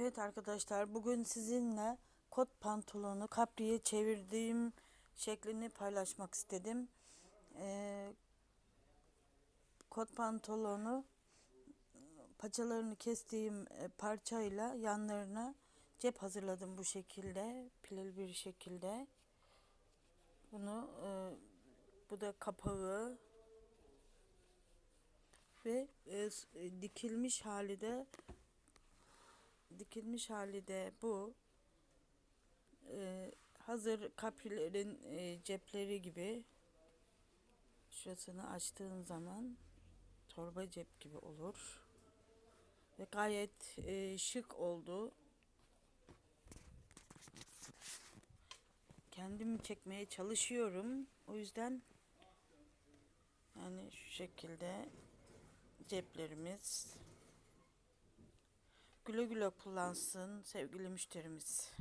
Evet arkadaşlar bugün sizinle kot pantolonu kapriye çevirdiğim şeklini paylaşmak istedim. Ee, kot pantolonu paçalarını kestiğim e, parçayla yanlarına cep hazırladım bu şekilde pileli bir şekilde. Bunu e, bu da kapağı ve e, e, dikilmiş hali de dikilmiş hali de bu. Ee, hazır kaprilerin e, cepleri gibi şurasını açtığın zaman torba cep gibi olur. Ve gayet e, şık oldu. Kendimi çekmeye çalışıyorum. O yüzden yani şu şekilde ceplerimiz güle güle kullansın sevgili müşterimiz.